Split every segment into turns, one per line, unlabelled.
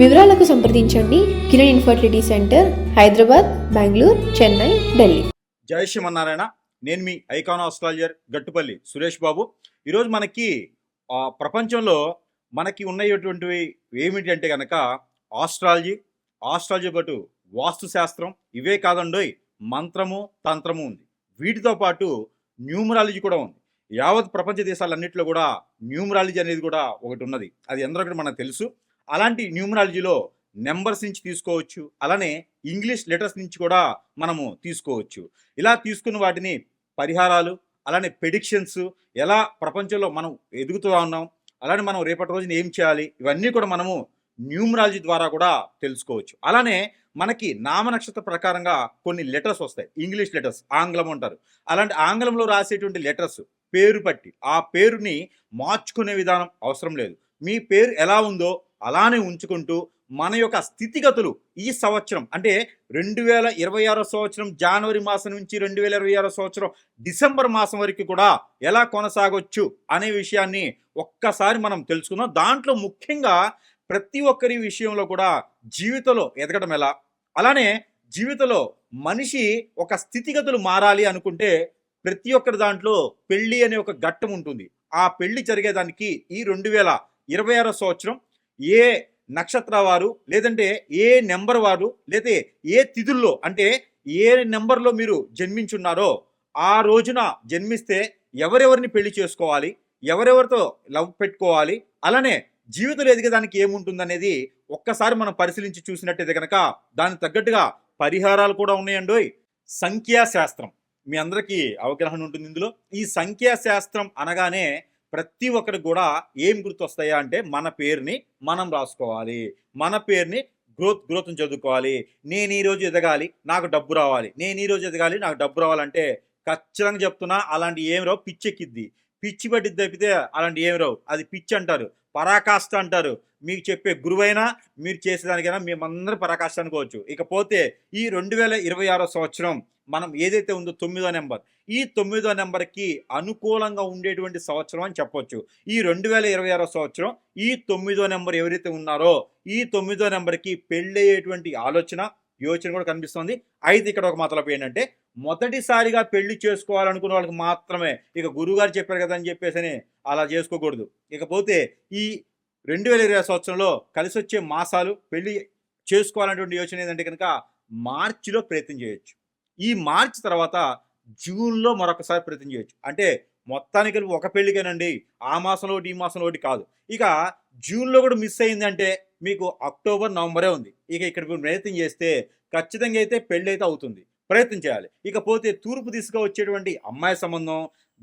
వివరాలకు సంప్రదించండి. Kiran infertility centre Hyderabad Bengaluru Chennai Delhi.
జై శ్రీమన్నారాయణ. నేను మీ ఐకాన్ ఆస్ట్రాలజర్ గట్టుపల్లి సురేష్ బాబు. ఈరోజు మనకి ప్రపంచంలో మనకి ఉన్నటువంటివి ఏమిటి అంటే కనుక ఆస్ట్రాలజీ ఆస్ట్రాలజీ పాటు వాస్తు శాస్త్రం ఇవే కాదండోయ్ మంత్రము తంత్రము ఉంది. వీటితో పాటు న్యూమరాలజీ కూడా ఉంది. యావత్ ప్రపంచ దేశాలన్నింటిలో కూడా న్యూమరాలజీ అనేది కూడా ఒకటి ఉన్నది. అది ఎందరో మనకు తెలుసు. అలాంటి న్యూమరాలజీలో నెంబర్స్ నుంచి తీసుకోవచ్చు. అలానే ఇంగ్లీష్ లెటర్స్ నుంచి కూడా మనము తీసుకోవచ్చు. ఇలా తీసుకున్న వాటిని పరిహారాలు అలానే ప్రెడిక్షన్స్ ఎలా ప్రపంచంలో మనం ఎదుగుతూ ఉన్నాం అలానే మనం రేపటి రోజున ఏం చేయాలి ఇవన్నీ కూడా మనము న్యూమరాలజీ ద్వారా కూడా తెలుసుకోవచ్చు. అలానే మనకి నామ నక్షత్ర ప్రకారంగా కొన్ని లెటర్స్ వస్తాయి. ఇంగ్లీష్ లెటర్స్ ఆంగ్లం అంటారు. అలాంటి ఆంగ్లంలో రాసేటువంటి లెటర్స్ పేరు పట్టి ఆ పేరుని మార్చుకునే విధానం అవసరం లేదు. మీ పేరు ఎలా ఉందో అలానే ఉంచుకుంటూ మన యొక్క స్థితిగతులు ఈ సంవత్సరం అంటే రెండు వేల ఇరవై ఆరో సంవత్సరం జనవరి మాసం నుంచి రెండు వేల ఇరవై ఆరో సంవత్సరం డిసెంబర్ మాసం వరకు కూడా ఎలా కొనసాగొచ్చు అనే విషయాన్ని ఒక్కసారి మనం తెలుసుకుందాం. దాంట్లో ముఖ్యంగా ప్రతి ఒక్కరి విషయంలో కూడా జీవితంలో ఎదగడం ఎలా? అలానే జీవితంలో మనిషి ఒక స్థితిగతులు మారాలి అనుకుంటే ప్రతి ఒక్కరి దాంట్లో పెళ్ళి అనే ఒక ఘట్టం ఉంటుంది. ఆ పెళ్ళి జరిగేదానికి ఈ రెండు వేల ఇరవై ఆరో సంవత్సరం ఏ నక్షత్ర వారు లేదంటే ఏ నెంబర్ వారు లేదా ఏ తిథుల్లో అంటే ఏ నెంబర్లో మీరు జన్మించున్నారో ఆ రోజున జన్మిస్తే ఎవరెవరిని పెళ్ళి చేసుకోవాలి ఎవరెవరితో లవ్ పెట్టుకోవాలి అలానే జీవితంలో ఎదిగేదానికి ఏముంటుందనేది ఒక్కసారి మనం పరిశీలించి చూసినట్టయితే కనుక దానికి తగ్గట్టుగా పరిహారాలు కూడా ఉన్నాయండి సంఖ్యాశాస్త్రం. మీ అందరికీ అవగాహన ఉంటుంది ఇందులో. ఈ సంఖ్యాశాస్త్రం అనగానే ప్రతి ఒక్కరికి కూడా ఏం గుర్తొస్తాయా అంటే మన పేరుని మనం రాసుకోవాలి. మన పేరుని గ్రోత్ గ్రోత్ని చదువుకోవాలి. నేను ఈరోజు ఎదగాలి నాకు డబ్బు రావాలి. నేను ఈ రోజు ఎదగాలి నాకు డబ్బు రావాలంటే ఖచ్చితంగా చెప్తున్నా అలాంటి ఏం రావు పిచ్చెక్కిద్ది. పిచ్చి పట్టిద్ది తప్పితే అలాంటి ఏం రావు. అది పిచ్చి అంటారు. పరాకాష్ట అంటారు. మీకు చెప్పే గురువైనా మీరు చేసేదానికైనా మేమందరం పరాకాష్ట అనుకోవచ్చు. ఇకపోతే ఈ రెండు వేల ఇరవై ఆరో సంవత్సరం మనం ఏదైతే ఉందో తొమ్మిదో నెంబర్. ఈ తొమ్మిదో నెంబర్కి అనుకూలంగా ఉండేటువంటి సంవత్సరం అని చెప్పొచ్చు. ఈ రెండు వేల ఇరవై ఆరో సంవత్సరం ఈ తొమ్మిదో నెంబర్ ఎవరైతే ఉన్నారో ఈ తొమ్మిదో నెంబర్కి పెళ్ళయ్యేటువంటి ఆలోచన యోచన కూడా కనిపిస్తుంది. అయితే ఇక్కడ ఒక మతలపు ఏంటంటే మొదటిసారిగా పెళ్ళి చేసుకోవాలనుకున్న వాళ్ళకి మాత్రమే ఇక గురుగారు చెప్పారు కదా అని చెప్పేసి అలా చేసుకోకూడదు. ఇకపోతే ఈ రెండు వేల ఇరవై సంవత్సరంలో కలిసి వచ్చే మాసాలు పెళ్ళి చేసుకోవాలనేటువంటి యోచన ఏంటంటే కనుక మార్చిలో ప్రయత్నం చేయొచ్చు. ఈ మార్చి తర్వాత జూన్లో మరొకసారి ప్రయత్నం చేయొచ్చు. అంటే మొత్తానికి కలిపి ఒక పెళ్ళికేనండి. ఆ మాసంలో ఒకటి ఈ మాసంలో ఒకటి కాదు. ఇక జూన్లో కూడా మిస్ అయిందంటే మీకు అక్టోబర్ నవంబరే ఉంది. ఇక ఇక్కడ మీరు ప్రయత్నం చేస్తే ఖచ్చితంగా అయితే పెళ్ళి అయితే అవుతుంది. ప్రయత్నం చేయాలి. ఇకపోతే తూర్పు దిశగా వచ్చేటువంటి అమ్మాయి సంబంధం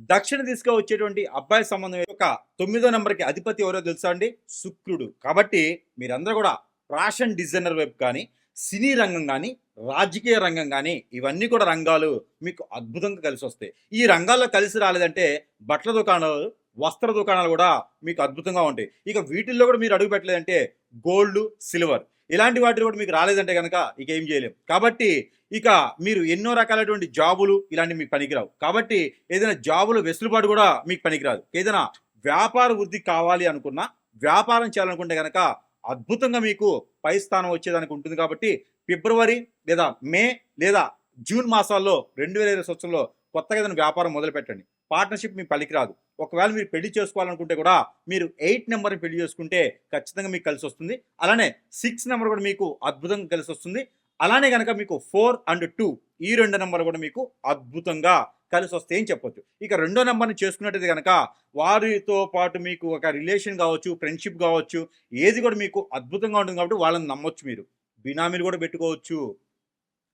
దక్షిణ దిశగా వచ్చేటువంటి అబ్బాయి సంబంధం యొక్క తొమ్మిదో నెంబర్కి అధిపతి ఎవరో తెలుసా అండి? శుక్రుడు. కాబట్టి మీరందరూ కూడా ఫ్యాషన్ డిజైనర్ వైపు కానీ సినీ రంగం కానీ రాజకీయ రంగం కానీ ఇవన్నీ కూడా రంగాలు మీకు అద్భుతంగా కలిసి వస్తాయి. ఈ రంగాల్లో కలిసి రాలేదంటే బట్టల దుకాణాలు వస్త్ర దుకాణాలు కూడా మీకు అద్భుతంగా ఉంటాయి. ఇక వీటిల్లో కూడా మీరు అడుగు పెట్టలేదంటే గోల్డ్ సిల్వర్. ఇలాంటి వాటిలో కూడా మీకు రాలేదంటే కనుక ఇక ఏం చేయలేం. కాబట్టి ఇక మీరు ఎన్నో రకాలైనటువంటి జాబులు ఇలాంటివి మీకు పనికిరావు. కాబట్టి ఏదైనా జాబులు వెసులుబాటు కూడా మీకు పనికిరాదు. ఏదైనా వ్యాపార వృద్ధి కావాలి అనుకున్నా వ్యాపారం చేయాలనుకుంటే కనుక అద్భుతంగా మీకు పై స్థానం వచ్చేదానికి ఉంటుంది కాబట్టి ఫిబ్రవరి లేదా మే లేదా జూన్ మాసాల్లో రెండు వేల ఇరవై సంవత్సరంలో కొత్తగా ఏదైనా వ్యాపారం మొదలుపెట్టండి. పార్ట్నర్షిప్ మీ పలికిరాదు ఒకవేళ మీరు పెళ్ళి చేసుకోవాలనుకుంటే కూడా మీరు ఎయిట్ నెంబర్ని పెళ్ళి చేసుకుంటే ఖచ్చితంగా మీకు కలిసి వస్తుంది. అలానే సిక్స్ నెంబర్ కూడా మీకు అద్భుతంగా కలిసి వస్తుంది. అలానే కనుక మీకు ఫోర్ అండ్ టూ ఈ రెండు నెంబర్ కూడా మీకు అద్భుతంగా కలిసి వస్తే ఏం చెప్పొచ్చు. ఇక రెండో నెంబర్ని చేసుకున్నట్టయితే కనుక వారితో పాటు మీకు ఒక రిలేషన్ కావచ్చు ఫ్రెండ్షిప్ కావచ్చు ఏది కూడా మీకు అద్భుతంగా ఉంటుంది కాబట్టి వాళ్ళని నమ్మొచ్చు మీరు. బినామీలు కూడా పెట్టుకోవచ్చు.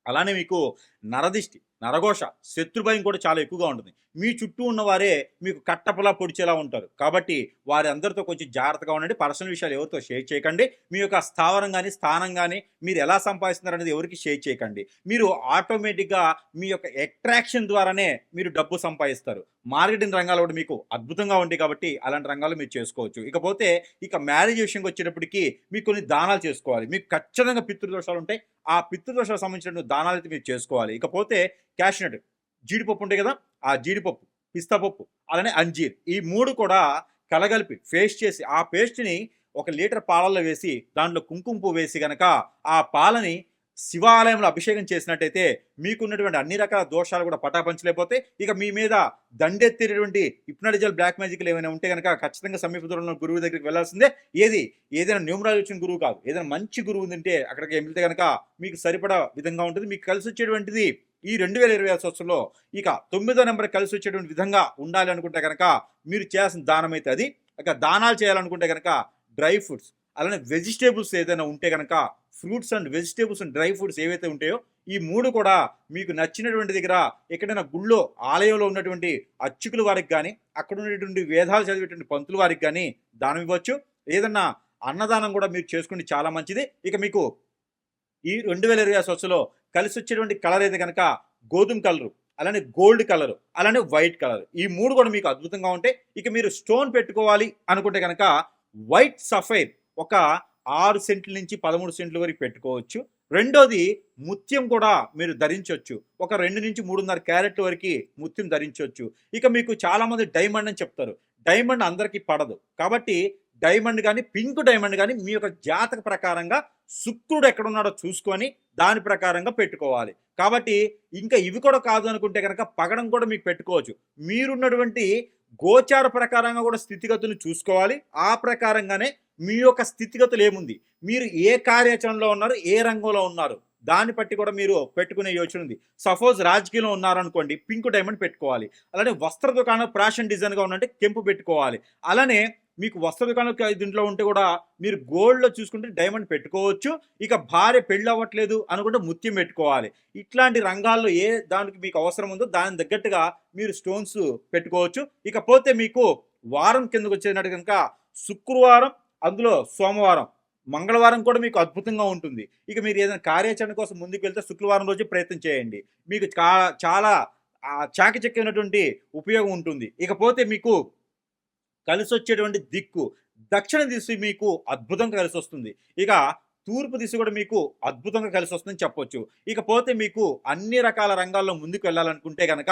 అలానే మీకు నరదిష్టి. నరఘోష శత్రుభయం కూడా చాలా ఎక్కువగా ఉంటుంది. మీ చుట్టూ ఉన్నవారే మీకు కట్టపలా పొడిచేలా ఉంటారు. కాబట్టి వారి అందరితో కొంచెం జాగ్రత్తగా ఉండండి. పర్సనల్ విషయాలు ఎవరితో షేర్ చేయకండి. మీ యొక్క స్థావరం కానీ స్థానం కానీ మీరు ఎలా సంపాదిస్తున్నారు అనేది ఎవరికి షేర్ చేయకండి. మీరు ఆటోమేటిక్గా మీ యొక్క అట్రాక్షన్ ద్వారానే మీరు డబ్బు సంపాదిస్తారు. మార్కెటింగ్ రంగాలు కూడా మీకు అద్భుతంగా ఉంటాయి కాబట్టి అలాంటి రంగాలు మీరు చేసుకోవచ్చు. ఇకపోతే ఇక మ్యారేజ్ విషయంకి వచ్చేటప్పటికి మీకు కొన్ని దానాలు చేసుకోవాలి. మీకు ఖచ్చితంగా పితృదోషాలు ఉంటాయి. ఆ పితృదోషాలకు సంబంధించిన దానాలు అయితే మీరు చేసుకోవాలి. ఇకపోతే క్యాష్నట్ జీడిపప్పు ఉంటాయి కదా ఆ జీడిపప్పు పిస్తాపప్పు అలానే అంజీర్ ఈ మూడు కూడా కలగలిపి పేస్ట్ చేసి ఆ పేస్ట్ని ఒక లీటర్ పాలల్లో వేసి దాంట్లో కుంకుమ పువ్వు వేసి గనక ఆ పాలని శివాలయంలో అభిషేకం చేసినట్టయితే మీకున్నటువంటి అన్ని రకాల దోషాలు కూడా పటాపంచలేకపోతే ఇక మీ మీద దండెత్తినటువంటి ఇప్నడిజల్ బ్లాక్ మ్యాజిక్లు ఏమైనా ఉంటే కనుక ఖచ్చితంగా సమీప దూరంలో గురువు దగ్గరికి వెళ్ళాల్సిందే. ఏది? ఏదైనా న్యూమరాలజీ వచ్చిన గురువు కాదు. ఏదైనా మంచి గురువు ఉందంటే అక్కడికి వెళ్తే కనుక మీకు సరిపడా విధంగా ఉంటుంది. మీకు కలిసి వచ్చేటువంటిది ఈ రెండు వేల ఇరవై ఐదు సంవత్సరంలో ఇక తొమ్మిదో నెంబర్ కలిసి వచ్చేటువంటి విధంగా ఉండాలి అనుకుంటే కనుక మీరు చేయాల్సిన దానం అయితే అది. ఇక దానాలు చేయాలనుకుంటే కనుక డ్రై ఫ్రూట్స్ అలానే వెజిటేబుల్స్ ఏదైనా ఉంటే కనుక fruits and vegetables and dry fruits ఏవైతే ఉంటాయో ఈ మూడు కూడా మీకు నచ్చినటువంటి దగ్గర ఎక్కడైనా గుళ్ళో ఆలయంలో ఉన్నటువంటి అర్చకుల వారికి కానీ అక్కడ ఉన్నటువంటి వేదాలు చదివేటువంటి పంతుల వారికి కానీ దానం ఇవ్వచ్చు. ఏదన్నా అన్నదానం కూడా మీరు చేసుకుంటే చాలా మంచిది. ఇక మీకు ఈ రెండు వేల ఇరవై సంవత్సరంలో కలిసి వచ్చేటువంటి కలర్ అయితే కనుక గోధుమ కలరు అలానే గోల్డ్ కలర్ అలానే వైట్ కలర్. ఈ మూడు కూడా మీకు అద్భుతంగా ఉంటాయి. ఇక మీరు స్టోన్ పెట్టుకోవాలి అనుకుంటే కనుక వైట్ సఫైర్ ఒక ఆరు సెంట్ల నుంచి పదమూడు సెంట్ల వరకు పెట్టుకోవచ్చు. రెండోది ముత్యం కూడా మీరు ధరించవచ్చు ఒక రెండు నుంచి మూడున్నర క్యారెట్ వరకు ముత్యం ధరించవచ్చు ఇక మీకు చాలామంది డైమండ్ అని చెప్తారు. డైమండ్ అందరికీ పడదు. కాబట్టి డైమండ్ కానీ పింక్ డైమండ్ కానీ మీ యొక్క జాతక ప్రకారంగా శుక్రుడు ఎక్కడున్నాడో చూసుకొని దాని ప్రకారంగా పెట్టుకోవాలి. కాబట్టి ఇంకా ఇవి కూడా కాదు అనుకుంటే కనుక పగడం కూడా మీకు పెట్టుకోవచ్చు. మీరున్నటువంటి గోచార ప్రకారంగా కూడా స్థితిగతులు చూసుకోవాలి. ఆ ప్రకారంగానే మీ యొక్క స్థితిగతులు ఏముంది? మీరు ఏ కార్యాచరణలో ఉన్నారు? ఏ రంగంలో ఉన్నారు? దాన్ని బట్టి కూడా మీరు పెట్టుకునే యోచన ఉంది. సపోజ్ రాజకీయంలో ఉన్నారనుకోండి పింక్ డైమండ్ పెట్టుకోవాలి. అలానే వస్త్ర దుకాణం ఫ్యాషన్ డిజైన్గా ఉన్నట్టే కెంపు పెట్టుకోవాలి. అలానే మీకు వస్త్ర దుకాణం దీంట్లో ఉంటే కూడా మీరు గోల్డ్లో చూసుకుంటే డైమండ్ పెట్టుకోవచ్చు. ఇక భార్య పెళ్ళి అవ్వట్లేదు అనుకుంటే ముత్యం పెట్టుకోవాలి. ఇట్లాంటి రంగాల్లో ఏ దానికి మీకు అవసరం ఉందో దాని తగ్గట్టుగా మీరు స్టోన్స్ పెట్టుకోవచ్చు. ఇకపోతే మీకు వారం కిందకు వచ్చేటట్టు కనుక శుక్రవారం అందులో సోమవారం మంగళవారం కూడా మీకు అద్భుతంగా ఉంటుంది. ఇక మీరు ఏదైనా కార్యాచరణ కోసం ముందుకు వెళ్తే శుక్రవారం రోజు ప్రయత్నం చేయండి. మీకు చాలా చాలా చాకచక్యమైనటువంటి ఉపయోగం ఉంటుంది. ఇకపోతే మీకు కలిసి వచ్చేటువంటి దిక్కు. దక్షిణ దిశ మీకు అద్భుతంగా కలిసి వస్తుంది ఇక తూర్పు దిశ కూడా మీకు అద్భుతంగా కలిసి వస్తుందని చెప్పొచ్చు. ఇకపోతే మీకు అన్ని రకాల రంగాల్లో ముందుకు వెళ్ళాలనుకుంటే కనుక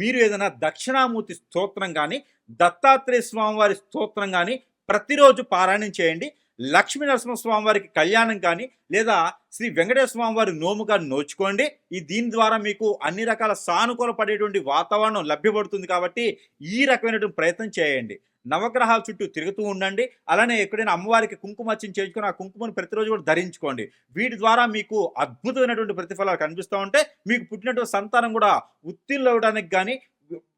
మీరు ఏదైనా దక్షిణామూర్తి స్తోత్రం కానీ దత్తాత్రేయ స్వామి వారి స్తోత్రం కానీ ప్రతిరోజు పారాయణం చేయండి. లక్ష్మీ నరసింహస్వామి వారికి కళ్యాణం కానీ లేదా శ్రీ వెంకటేశ్వర స్వామివారి వారి నోము కానీ నోచుకోండి. ఈ దీని ద్వారా మీకు అన్ని రకాల సానుకూల పడేటువంటి వాతావరణం లభ్యపడుతుంది కాబట్టి ఈ రకమైనటువంటి ప్రయత్నం చేయండి. నవగ్రహాల చుట్టూ తిరుగుతూ ఉండండి. అలానే ఎక్కడైనా అమ్మవారికి కుంకుమర్చన చేసుకుని ఆ కుంకుమను ప్రతిరోజు కూడా ధరించుకోండి. వీటి ద్వారా మీకు అద్భుతమైనటువంటి ప్రతిఫలాలు కనిపిస్తూ ఉంటే మీకు పుట్టినటువంటి సంతానం కూడా ఉత్తీర్ణులు అవ్వడానికి కానీ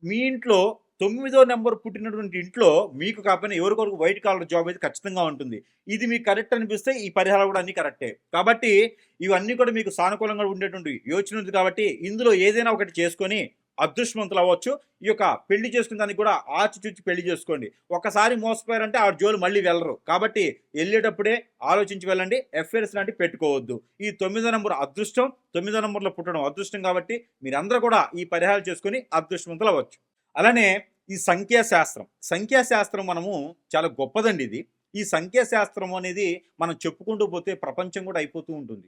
మీ ఇంట్లో తొమ్మిదో నెంబర్ పుట్టినటువంటి ఇంట్లో మీకు కాకపోయినా ఎవరికొరకు వైట్ కాలర్ జాబ్ అయితే ఖచ్చితంగా ఉంటుంది. ఇది మీకు కరెక్ట్ అనిపిస్తే ఈ పరిహారాలు కూడా అన్ని కరెక్టే. కాబట్టి ఇవన్నీ కూడా మీకు సానుకూలంగా ఉండేటువంటి యోచన ఉంది కాబట్టి ఇందులో ఏదైనా ఒకటి చేసుకొని అదృష్టవంతులు అవ్వచ్చు. ఈ యొక్క పెళ్ళి చేసుకున్న దానికి కూడా ఆచితూచి పెళ్ళి చేసుకోండి. ఒకసారి మోసపోయారంటే ఆ జోలు మళ్ళీ వెళ్ళరు. కాబట్టి వెళ్ళేటప్పుడే ఆలోచించి వెళ్ళండి. ఎఫ్ఐఆర్స్ లాంటివి పెట్టుకోవద్దు. ఈ తొమ్మిదో నెంబర్ అదృష్టం. తొమ్మిదో నంబర్లో పుట్టడం అదృష్టం కాబట్టి మీరందరూ కూడా ఈ పరిహారాలు చేసుకుని అదృష్టవంతులు అవ్వచ్చు. అలానే ఈ సంఖ్యాశాస్త్రం. సంఖ్యాశాస్త్రం మనము చాలా గొప్పదండి ఇది. ఈ సంఖ్యాశాస్త్రం అనేది మనం చెప్పుకుంటూ పోతే ప్రపంచం కూడా అయిపోతూ ఉంటుంది.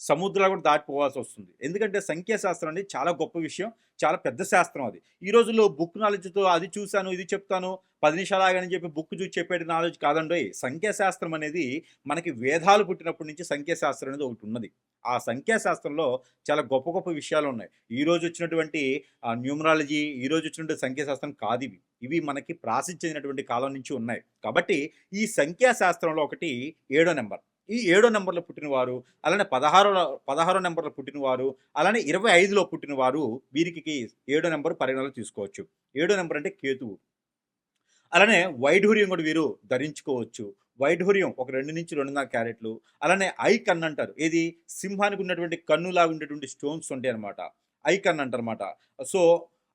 సముద్రాలు కూడా దాటిపోవాల్సి వస్తుంది. ఎందుకంటే సంఖ్యాశాస్త్రం అనేది చాలా గొప్ప విషయం చాలా పెద్ద శాస్త్రం అది. ఈ రోజుల్లో బుక్ నాలెడ్జ్తో అది చూశాను ఇది చెప్తాను పది నిమిషాలు ఆగని చెప్పి బుక్ చూసి చెప్పేటి నాలెడ్జ్ కాదండి సంఖ్యాశాస్త్రం అనేది మనకి వేదాలు పుట్టినప్పటి నుంచి సంఖ్యాశాస్త్రం అనేది ఒకటి ఉన్నది. ఆ సంఖ్యాశాస్త్రంలో చాలా గొప్ప గొప్ప విషయాలు ఉన్నాయి. ఈ రోజు వచ్చినటువంటి న్యూమరాలజీ ఈ రోజు వచ్చినటువంటి సంఖ్యాశాస్త్రం కాదు ఇవి. ఇవి మనకి ప్రాసిద్ధించినటువంటి కాలం నుంచి ఉన్నాయి. కాబట్టి ఈ సంఖ్యాశాస్త్రంలో ఒకటి ఏడో నెంబర్. ఈ ఏడో నెంబర్లో పుట్టినవారు అలానే పదహారో పదహారో నెంబర్లో పుట్టినవారు అలానే ఇరవై ఐదులో పుట్టినవారు వీరికి ఏడో నెంబర్ పరిగణలో తీసుకోవచ్చు. ఏడో నెంబర్ అంటే కేతువు. అలానే వైఢూర్యం కూడా వీరు ధరించుకోవచ్చు. వైఢూర్యం ఒక రెండు నుంచి రెండున్నర క్యారెట్లు అలానే ఐ కన్ను అంటారు. ఏది? సింహానికి ఉన్నటువంటి కన్నులాగా ఉండేటువంటి స్టోన్స్ ఉంటాయి అనమాట ఐ కన్ను అంటారన్నమాట సో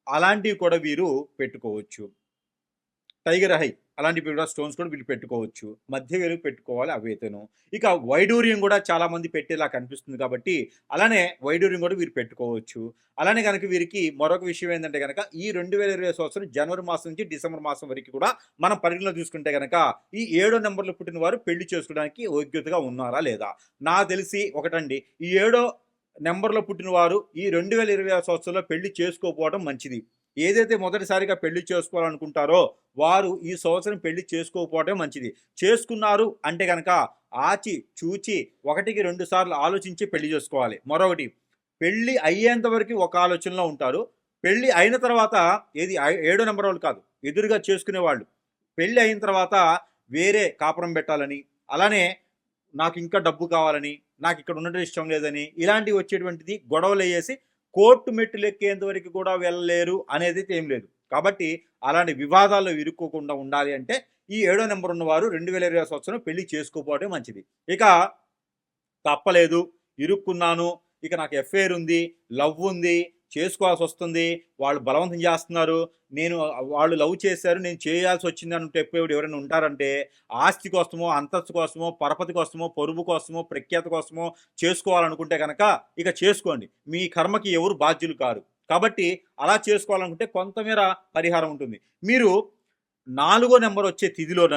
అలాంటివి కూడా వీరు పెట్టుకోవచ్చు. టైగర్ హై అలాంటి కూడా స్టోన్స్ కూడా వీళ్ళు పెట్టుకోవచ్చు. మధ్య వెలుగు పెట్టుకోవాలి అవేతను. ఇక వైడూర్యం కూడా చాలామంది పెట్టేలా కనిపిస్తుంది కాబట్టి అలానే వైడూర్యం కూడా వీరు పెట్టుకోవచ్చు. అలానే కనుక వీరికి మరొక విషయం ఏంటంటే కనుక ఈ రెండు వేల ఇరవై సంవత్సరం జనవరి మాసం నుంచి డిసెంబర్ మాసం వరకు కూడా మనం పరిగణలో చూసుకుంటే కనుక ఈ ఏడో నెంబర్లో పుట్టిన వారు పెళ్ళి చేసుకోవడానికి యోగ్యతగా ఉన్నారా లేదా? నాకు తెలిసి ఒకటండి. ఈ ఏడో నెంబర్లో పుట్టిన వారు ఈ రెండు వేల ఇరవై సంవత్సరంలో పెళ్ళి చేసుకోకపోవడం మంచిది. ఏదైతే మొదటిసారిగా పెళ్ళి చేసుకోవాలనుకుంటారో వారు ఈ సంవత్సరం పెళ్ళి చేసుకోకపోవటం మంచిది. చేసుకున్నారు అంటే కనుక ఆచి చూచి ఒకటికి రెండు సార్లు ఆలోచించి పెళ్ళి చేసుకోవాలి. మరొకటి పెళ్ళి అయ్యేంత వరకు ఒక ఆలోచనలో ఉంటారు. పెళ్ళి అయిన తర్వాత ఏది ఏడో నెంబర్ వాళ్ళు కాదు ఎదురుగా చేసుకునే వాళ్ళు పెళ్ళి అయిన తర్వాత వేరే కాపురం పెట్టాలని అలానే నాకు ఇంకా డబ్బు కావాలని నాకు ఇక్కడ ఉండడం ఇష్టం లేదని ఇలాంటివి వచ్చేటువంటిది గొడవలు వేసి కోర్టు మెట్టులు ఎక్కేంత వరకు కూడా వెళ్ళలేరు అనేది ఏం లేదు. కాబట్టి అలాంటి వివాదాల్లో ఇరుక్కోకుండా ఉండాలి అంటే ఈ ఏడో నెంబర్ ఉన్నవారు రెండు వేల ఇరవై సంవత్సరం పెళ్ళి చేసుకోకపోవడం మంచిది. ఇక తప్పలేదు. ఇరుక్కున్నాను. ఇక నాకు ఎఫ్ఐఆర్ ఉంది లవ్ ఉంది చేసుకోవాల్సి వస్తుంది వాళ్ళు బలవంతం చేస్తున్నారు. నేను వాళ్ళు లవ్ చేశారు నేను చేయాల్సి వచ్చింది అని చెప్పేవాడు ఎవరైనా ఉంటారంటే ఆస్తి కోసమో అంతస్తు కోసమో పరపతి కోసమో పొరుగు కోసమో ప్రఖ్యాత కోసమో చేసుకోవాలనుకుంటే కనుక ఇక చేసుకోండి. మీ కర్మకి ఎవరు బాధ్యులు కారు. కాబట్టి అలా చేసుకోవాలనుకుంటే కొంతమేర పరిహారం ఉంటుంది. మీరు నాలుగో నెంబర్ వచ్చే తిథిలోన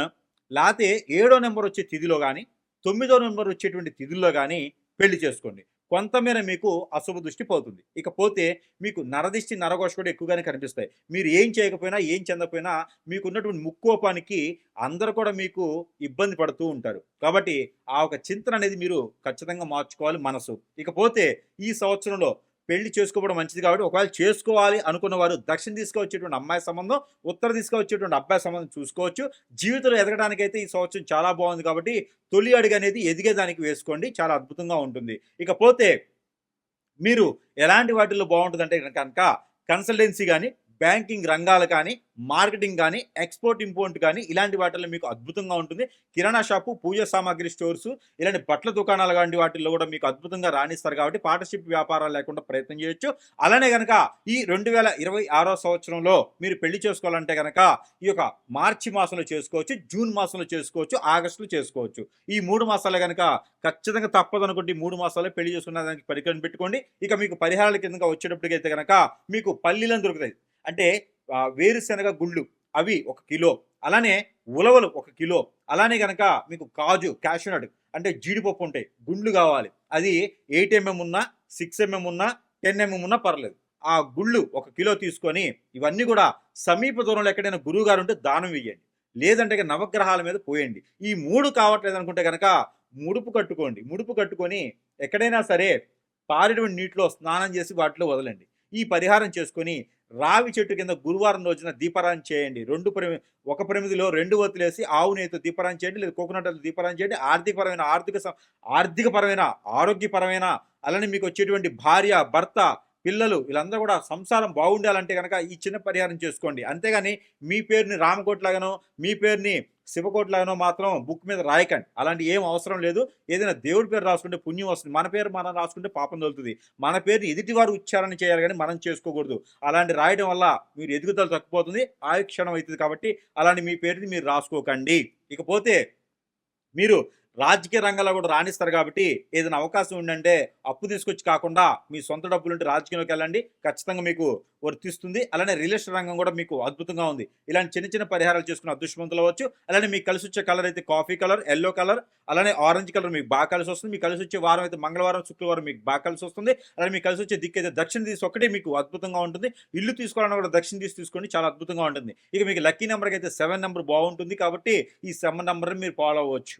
లేకపోతే ఏడో నెంబర్ వచ్చే తిథిలో కానీ తొమ్మిదో నెంబర్ వచ్చేటువంటి తిథుల్లో కానీ పెళ్ళి చేసుకోండి. కొంతమేర మీకు అశుభ దృష్టి పోతుంది. ఇకపోతే మీకు నరదిష్టి నరఘోష కూడా ఎక్కువగానే కనిపిస్తాయి. మీరు ఏం చేయకపోయినా ఏం చెందకపోయినా మీకు ఉన్నటువంటి ముక్కోపానికి అందరూ కూడా మీకు ఇబ్బంది పడుతూ ఉంటారు. కాబట్టి ఆ ఒక చింతన అనేది మీరు ఖచ్చితంగా మార్చుకోవాలి మనసు. ఇకపోతే ఈ సంవత్సరంలో పెళ్ళి చేసుకోవడం మంచిది కాబట్టి ఒకవేళ చేసుకోవాలి అనుకున్న వారు దక్షిణ తీసుకొచ్చేటువంటి అమ్మాయి సంబంధం ఉత్తర తీసుకొచ్చేటువంటి అబ్బాయి సంబంధం చూసుకోవచ్చు. జీవితంలో ఎదగడానికైతే ఈ సంవత్సరం చాలా బాగుంది కాబట్టి తొలి అడుగు అనేది ఎదిగేదానికి వేసుకోండి. చాలా అద్భుతంగా ఉంటుంది. ఇకపోతే మీరు ఎలాంటి వాటిల్లో బాగుంటుందంటే కనుక కన్సల్టెన్సీ కానీ బ్యాంకింగ్ రంగాలు కానీ మార్కెటింగ్ కానీ ఎక్స్పోర్ట్ ఇంపోర్ట్ కానీ ఇలాంటి వాటిల్లో మీకు అద్భుతంగా ఉంటుంది. కిరాణా షాపు పూజ సామాగ్రి స్టోర్స్ ఇలాంటి బట్టల దుకాణాలు లాంటి వాటిల్లో కూడా మీకు అద్భుతంగా రాణిస్తారు కాబట్టి పార్ట్నర్షిప్ వ్యాపారాలు లేకుండా ప్రయత్నం చేయొచ్చు. అలానే కనుక ఈ రెండు వేల ఇరవై ఆరో సంవత్సరంలో మీరు పెళ్ళి చేసుకోవాలంటే కనుక ఈ యొక్క మార్చి మాసంలో చేసుకోవచ్చు జూన్ మాసంలో చేసుకోవచ్చు ఆగస్టులో చేసుకోవచ్చు. ఈ మూడు మాసాలు కనుక ఖచ్చితంగా తప్పదనుకుంటే ఈ మూడు మాసాల్లో పెళ్ళి చేసుకున్న దానికి పరికరం పెట్టుకోండి. ఇక మీకు పరిహారాల కింద వచ్చేటప్పటికైతే కనుక మీకు పల్లీలను దొరుకుతాయి. అంటే వేరుశనగ గుళ్ళు అవి ఒక కిలో అలానే ఉలవలు ఒక కిలో అలానే కనుక మీకు కాజు క్యాషనట్ అంటే జీడిపప్పు ఉంటాయి గుండ్లు కావాలి. అది ఎయిట్ ఎంఎం ఉన్నా సిక్స్ ఎంఎం ఉన్నా టెన్ ఎంఎం ఉన్నా పర్లేదు. ఆ గుళ్ళు ఒక కిలో తీసుకొని ఇవన్నీ కూడా సమీప దూరంలో ఎక్కడైనా గురువు గారు ఉంటే దానం ఇవ్వండి లేదంటే నవగ్రహాల మీద పోయండి. ఈ మూడు కావట్లేదు అనుకుంటే కనుక ముడుపు కట్టుకోండి. ముడుపు కట్టుకొని ఎక్కడైనా సరే పారేటువంటి నీటిలో స్నానం చేసి వాటిలో వదలండి. ఈ పరిహారం చేసుకొని రావి చెట్టు కింద గురువారం రోజున దీపారాయణ చేయండి. రెండు ప్రమి ఒక ప్రమిదిలో రెండు వత్తులేసి ఆవు నెయ్యితో దీపారాయణ చేయండి లేదా కోకోనట్ దీపారాయణ చేయండి. ఆర్థికపరమైన ఆర్థిక ఆర్థికపరమైన ఆరోగ్యపరమైన అలానే మీకు వచ్చేటువంటి భార్య భర్త పిల్లలు వీళ్ళందరూ కూడా సంసారం బాగుండాలంటే కనుక ఈ చిన్న పరిహారం చేసుకోండి. అంతేగాని మీ పేరుని రామకోట్లాగానో మీ పేరుని శివకోట్లాగానో మాత్రం బుక్ మీద రాయకండి. అలాంటి ఏం అవసరం లేదు. ఏదైనా దేవుడి పేరు రాసుకుంటే పుణ్యం వస్తుంది. మన పేరు మనం రాసుకుంటే పాపం తగులుతుంది. మన పేరుని ఎదుటివారు ఉచ్చారణ చేయాలి కానీ మనం చేసుకోకూడదు. అలాంటి రాయడం వల్ల మీరు ఎదుగుదల తగ్గిపోతుంది ఆయుక్షణం అవుతుంది కాబట్టి అలాంటి మీ పేరుని మీరు రాసుకోకండి. ఇకపోతే మీరు రాజకీయ రంగంలో కూడా రాణిస్తారు కాబట్టి ఏదైనా అవకాశం ఉందంటే అప్పు తీసుకొచ్చి కాకుండా మీ సొంత డబ్బులుంటే రాజకీయంలోకి వెళ్ళండి. ఖచ్చితంగా మీకు వర్తిస్తుంది. అలానే రియల్ ఎస్టేట్ రంగం కూడా మీకు అద్భుతంగా ఉంది. ఇలాంటి చిన్న చిన్న పరిహారాలు చేసుకుని అదృష్టవంతులు అవ్వచ్చు. అలానే మీకు కలిసి వచ్చే కలర్ అయితే కాఫీ కలర్ ఎల్లో కలర్ అలానే ఆరెంజ్ కలర్ మీకు బాగా కలిసి వస్తుంది. మీకు కలిసి వచ్చే వారం అయితే మంగళవారం శుక్రవారం మీకు బాగా కలిసి వస్తుంది. అలానే మీకు కలిసి వచ్చే దిక్కు అయితే దక్షిణ దిశ ఒకటే మీకు అద్భుతంగా ఉంటుంది. ఇల్లు తీసుకోవాలన్నా కూడా దక్షిణ దిశ తీసుకోండి. చాలా అద్భుతంగా ఉంటుంది. ఇక మీకు లక్కీ నెంబర్కి అయితే సెవెన్ నెంబర్ బాగుంటుంది కాబట్టి ఈ సెవెన్ నెంబర్ని మీరు ఫాలో అవ్వచ్చు.